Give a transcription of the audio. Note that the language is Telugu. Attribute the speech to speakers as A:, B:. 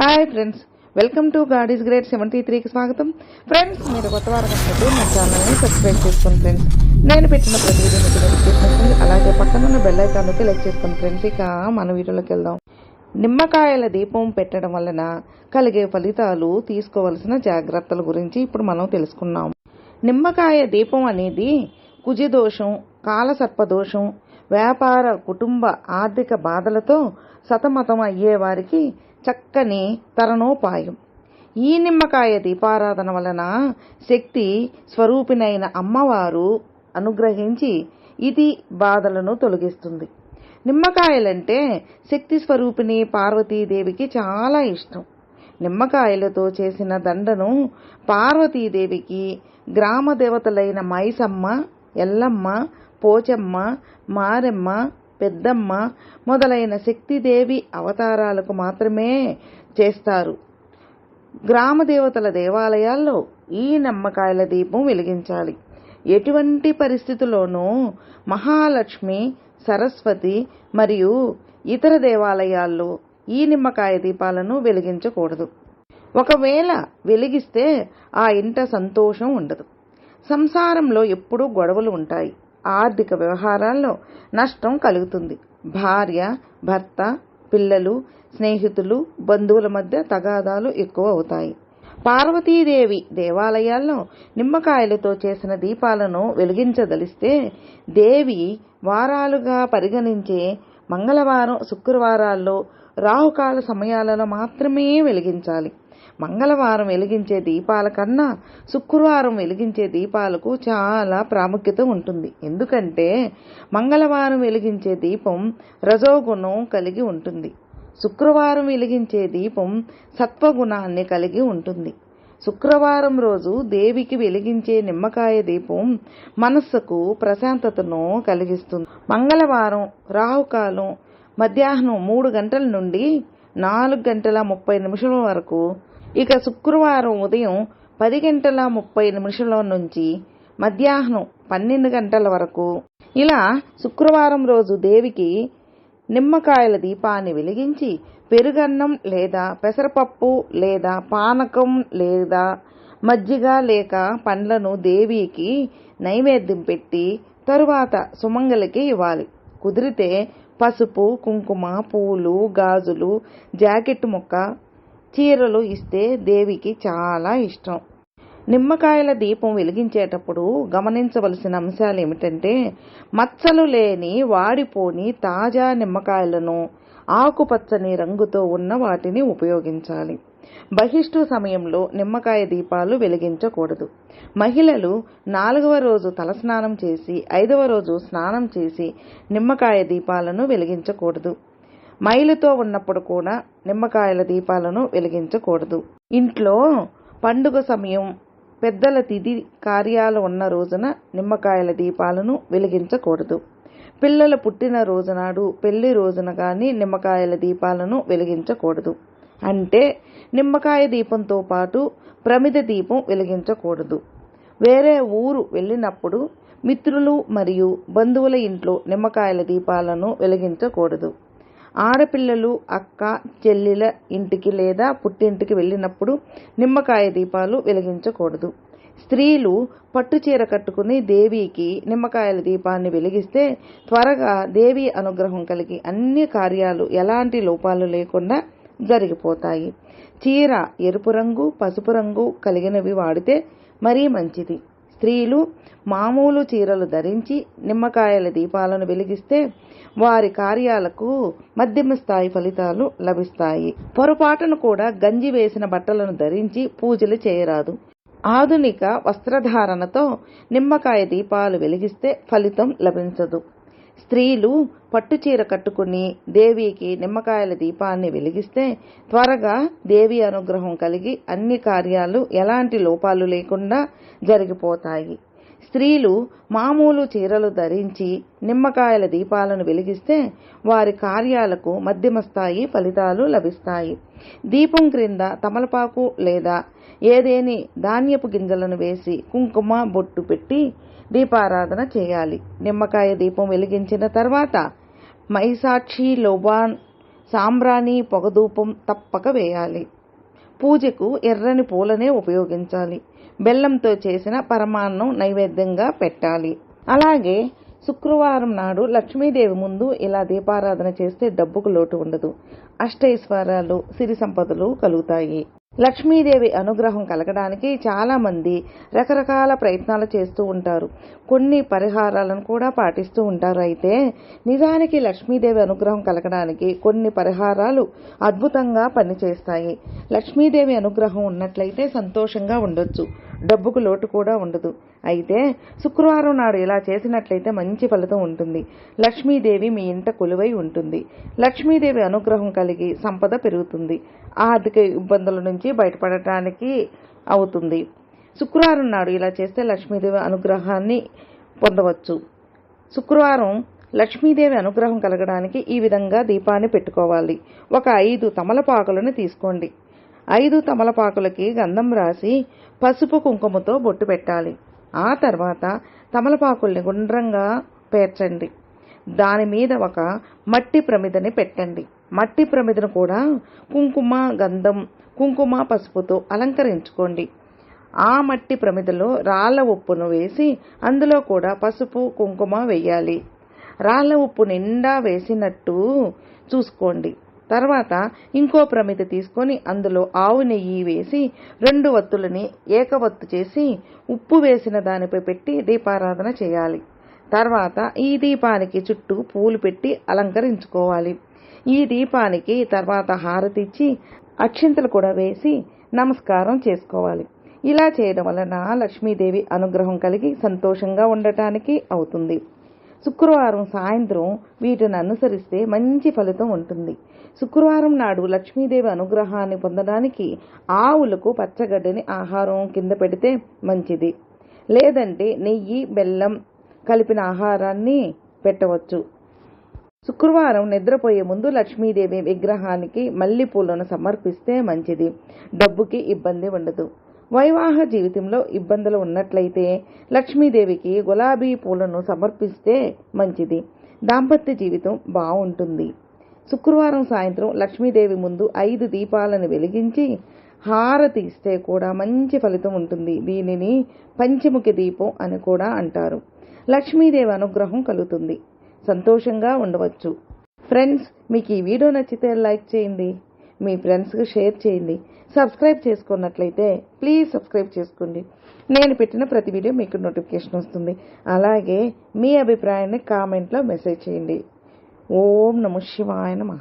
A: Hi friends welcome to God is great seventy త్రీకి స్వాగతం. ఫ్రెండ్స్ మీరు కొత్త వారు కనుక మా ఛానల్ని సబ్స్క్రైబ్ చేసుకోండి ఫ్రెండ్స్ నేను పెట్టిన ప్రతి వీడియో మీకు నోటిఫికేషన్ అలాగే పక్కన ఉన్న బెల్ ఐకాన్కి లైక్ చేసుకోండి ఫ్రెండ్స్ ఇక మన వీడియోలోకి వెళ్దాం. నిమ్మకాయల దీపం పెట్టడం వలన కలిగే ఫలితాలు తీసుకోవలసిన జాగ్రత్తల గురించి ఇప్పుడు మనం తెలుసుకున్నాం. నిమ్మకాయ దీపం అనేది కుజిదోషం కాలసర్పదోషం వ్యాపార కుటుంబ ఆర్థిక బాధలతో సతమతం అయ్యే వారికి చక్కని తరణోపాయం. ఈ నిమ్మకాయ దీపారాధన వలన శక్తి స్వరూపినైన అమ్మవారు అనుగ్రహించి ఇది బాధలను తొలగిస్తుంది. నిమ్మకాయలంటే శక్తి స్వరూపిణి పార్వతీదేవికి చాలా ఇష్టం. నిమ్మకాయలతో చేసిన దండను పార్వతీదేవికి గ్రామ దేవతలైన మైసమ్మ ఎల్లమ్మ పోచమ్మ మారెమ్మ పెద్దమ్మ మొదలైన శక్తిదేవి అవతారాలకు మాత్రమే చేస్తారు. గ్రామ దేవతల దేవాలయాల్లో ఈ నిమ్మకాయల దీపం వెలిగించాలి. ఎటువంటి పరిస్థితుల్లోనూ మహాలక్ష్మి సరస్వతి మరియు ఇతర దేవాలయాల్లో ఈ నిమ్మకాయ దీపాలను వెలిగించకూడదు. ఒకవేళ వెలిగిస్తే ఆ ఇంట సంతోషం ఉండదు. సంసారంలో ఎప్పుడూ గొడవలు ఉంటాయి. ఆర్థిక వ్యవహారాల్లో నష్టం కలుగుతుంది. భార్య భర్త పిల్లలు స్నేహితులు బంధువుల మధ్య తగాదాలు ఎక్కువ అవుతాయి. పార్వతీదేవి దేవాలయాల్లో నిమ్మకాయలతో చేసిన దీపాలను వెలిగించదలిస్తే దేవి వారాలుగా పరిగణించే మంగళవారం శుక్రవారాల్లో రాహుకాల సమయాలలో మాత్రమే వెలిగించాలి. మంగళవారం వెలిగించే దీపాల కన్నా శుక్రవారం వెలిగించే దీపాలకు చాలా ప్రాముఖ్యత ఉంటుంది. ఎందుకంటే మంగళవారం వెలిగించే దీపం రజోగుణం కలిగి ఉంటుంది. శుక్రవారం వెలిగించే దీపం సత్వగుణాన్ని కలిగి ఉంటుంది. శుక్రవారం రోజు దేవికి వెలిగించే నిమ్మకాయ దీపం మనస్సుకు ప్రశాంతతను కలిగిస్తుంది. మంగళవారం రాహుకాలం మధ్యాహ్నం మూడు గంటల నుండి నాలుగు గంటల ముప్పై నిమిషాల వరకు ఇక శుక్రవారం ఉదయం పది గంటల ముప్పై నిమిషాల నుంచి మధ్యాహ్నం పన్నెండు గంటల వరకు ఇలా శుక్రవారం రోజు దేవికి నిమ్మకాయల దీపాన్ని వెలిగించి పెరుగన్నం లేదా పెసరపప్పు లేదా పానకం లేదా మజ్జిగ లేక పండ్లను దేవికి నైవేద్యం పెట్టి తరువాత సుమంగలికి ఇవ్వాలి. కుదిరితే పసుపు కుంకుమ పూలు గాజులు జాకెట్ ముక్క చీరలు ఇస్తే దేవికి చాలా ఇష్టం. నిమ్మకాయల దీపం వెలిగించేటప్పుడు గమనించవలసిన అంశాలు ఏమిటంటే మచ్చలు లేని వాడిపోని తాజా నిమ్మకాయలను ఆకుపచ్చని రంగుతో ఉన్న వాటిని ఉపయోగించాలి. బహిష్టు సమయంలో నిమ్మకాయ దీపాలు వెలిగించకూడదు. మహిళలు నాలుగవ రోజు తలస్నానం చేసి ఐదవ రోజు స్నానం చేసి నిమ్మకాయ దీపాలను వెలిగించకూడదు. మైలుతో ఉన్నప్పుడు కూడా నిమ్మకాయల దీపాలను వెలిగించకూడదు. ఇంట్లో పండుగ సమయం పెద్దల తిథి కార్యాలు ఉన్న రోజున నిమ్మకాయల దీపాలను వెలిగించకూడదు. పిల్లల పుట్టిన రోజునాడు పెళ్ళి రోజున కానీ నిమ్మకాయల దీపాలను వెలిగించకూడదు. అంటే నిమ్మకాయ దీపంతో పాటు ప్రమిద దీపం వెలిగించకూడదు. వేరే ఊరు వెళ్ళినప్పుడు మిత్రులు మరియు బంధువుల ఇంట్లో నిమ్మకాయల దీపాలను వెలిగించకూడదు. ఆడపిల్లలు అక్క చెల్లెల ఇంటికి లేదా పుట్టింటికి వెళ్ళినప్పుడు నిమ్మకాయ దీపాలు వెలిగించకూడదు. స్త్రీలు పట్టుచీర కట్టుకుని దేవికి నిమ్మకాయల దీపాన్ని వెలిగిస్తే త్వరగా దేవి అనుగ్రహం కలిగి అన్ని కార్యాలు ఎలాంటి లోపాలు లేకుండా జరిగిపోతాయి. చీర ఎరుపు రంగు పసుపు రంగు కలిగినవి వాడితే మరీ మంచిది. స్త్రీలు మామూలు చీరలు ధరించి నిమ్మకాయల దీపాలను వెలిగిస్తే వారి కార్యాలకు మధ్యమ స్థాయి ఫలితాలు లభిస్తాయి. పొరపాటును కూడా గంజి వేసిన బట్టలను ధరించి పూజలు చేయరాదు. ఆధునిక వస్త్రధారణతో నిమ్మకాయ దీపాలు వెలిగిస్తే ఫలితం లభించదు. స్త్రీలు పట్టుచీర కట్టుకుని దేవికి నిమ్మకాయల దీపాన్ని వెలిగిస్తే త్వరగా దేవి అనుగ్రహం కలిగి అన్ని కార్యాలు ఎలాంటి లోపాలు లేకుండా జరిగిపోతాయి. స్త్రీలు మామూలు చీరలు ధరించి నిమ్మకాయల దీపాలను వెలిగిస్తే వారి కార్యాలకు మధ్యమ స్థాయి ఫలితాలు లభిస్తాయి. దీపం క్రింద తమలపాకు లేదా ఏదేని ధాన్యపు గింజలను వేసి కుంకుమ బొట్టు పెట్టి దీపారాధన చేయాలి. నిమ్మకాయ దీపం వెలిగించిన తర్వాత మైసాక్షి లోబాన్ సాంబ్రాణి పొగధూపం తప్పక వేయాలి. పూజకు ఎర్రని పూలనే ఉపయోగించాలి. బెల్లంతో చేసిన పరమాన్నం నైవేద్యంగా పెట్టాలి. అలాగే శుక్రవారం నాడు లక్ష్మీదేవి ముందు ఇలా దీపారాధన చేస్తే డబ్బుకు లోటు ఉండదు. అష్టైశ్వర్యాలు సిరి సంపదలు కలుగుతాయి. లక్ష్మీదేవి అనుగ్రహం కలగడానికి చాలామంది రకరకాల ప్రయత్నాలు చేస్తూ ఉంటారు. కొన్ని పరిహారాలను కూడా పాటిస్తూ ఉంటారు. అయితే నిజానికి లక్ష్మీదేవి అనుగ్రహం కలగడానికి కొన్ని పరిహారాలు అద్భుతంగా పనిచేస్తాయి. లక్ష్మీదేవి అనుగ్రహం ఉన్నట్లయితే సంతోషంగా ఉండొచ్చు. డబ్బుకు లోటు కూడా ఉండదు. అయితే శుక్రవారం నాడు ఇలా చేసినట్లయితే మంచి ఫలితం ఉంటుంది. లక్ష్మీదేవి మీ ఇంట కొలువై ఉంటుంది. లక్ష్మీదేవి అనుగ్రహం కలిగి సంపద పెరుగుతుంది. ఆర్థిక ఇబ్బందుల నుంచి బయటపడటానికి అవుతుంది. శుక్రవారం నాడు ఇలా చేస్తే లక్ష్మీదేవి అనుగ్రహాన్ని పొందవచ్చు. శుక్రవారం లక్ష్మీదేవి అనుగ్రహం కలగడానికి ఈ విధంగా దీపాన్ని పెట్టుకోవాలి. ఒక ఐదు తమలపాకులను తీసుకోండి. ఐదు తమలపాకులకి గంధం రాసి పసుపు కుంకుమతో బొట్టు పెట్టాలి. ఆ తర్వాత తమలపాకుల్ని గుండ్రంగా పేర్చండి. దాని మీద ఒక మట్టి ప్రమిదని పెట్టండి. మట్టి ప్రమిదను కూడా కుంకుమ గంధం కుంకుమ పసుపుతో అలంకరించుకోండి. ఆ మట్టి ప్రమిదలో రాళ్ళ ఉప్పును వేసి అందులో కూడా పసుపు కుంకుమ వేయాలి. రాళ్ళ ఉప్పు నిండా వేసినట్టు చూసుకోండి. తర్వాత ఇంకో ప్రమిద తీసుకొని అందులో ఆవు నెయ్యి వేసి రెండు వత్తులని ఏకవత్తు చేసి ఉప్పు వేసిన దానిపై పెట్టి దీపారాధన చేయాలి. తర్వాత ఈ దీపానికి చుట్టూ పూలు పెట్టి అలంకరించుకోవాలి. ఈ దీపానికి తర్వాత హారతి ఇచ్చి అక్షింతలు కూడా వేసి నమస్కారం చేసుకోవాలి. ఇలా చేయడం వలన లక్ష్మీదేవి అనుగ్రహం కలిగి సంతోషంగా ఉండటానికి అవుతుంది. శుక్రవారం సాయంత్రం వీటిని అనుసరిస్తే మంచి ఫలితం ఉంటుంది. శుక్రవారం నాడు లక్ష్మీదేవి అనుగ్రహాన్ని పొందడానికి ఆవులకు పచ్చగడ్డని ఆహారం కింద పెడితే మంచిది. లేదంటే నెయ్యి బెల్లం కలిపిన ఆహారాన్ని పెట్టవచ్చు. శుక్రవారం నిద్రపోయే ముందు లక్ష్మీదేవి విగ్రహానికి మల్లెపూలను సమర్పిస్తే మంచిది. డబ్బుకి ఇబ్బంది ఉండదు. వైవాహ జీవితంలో ఇబ్బందులు ఉన్నట్లయితే లక్ష్మీదేవికి గులాబీ పూలను సమర్పిస్తే మంచిది. దాంపత్య జీవితం బాగుంటుంది శుక్రవారం సాయంత్రం లక్ష్మీదేవి ముందు ఐదు దీపాలను వెలిగించి హారతి ఇస్తే కూడా మంచి ఫలితం ఉంటుంది. దీనిని పంచముఖి దీపం అని కూడా అంటారు. లక్ష్మీదేవి అనుగ్రహం కలుగుతుంది. సంతోషంగా ఉండవచ్చు. ఫ్రెండ్స్ మీకు ఈ వీడియో నచ్చితే లైక్ చేయండి. మీ ఫ్రెండ్స్కి షేర్ చేయండి. సబ్స్క్రైబ్ చేసుకున్నట్లయితే ప్లీజ్ సబ్స్క్రైబ్ చేసుకోండి. నేను పెట్టిన ప్రతి వీడియో మీకు నోటిఫికేషన్ వస్తుంది. అలాగే మీ అభిప్రాయాన్ని కామెంట్లో మెసేజ్ చేయండి. ఓం నమ శివాయ నమ.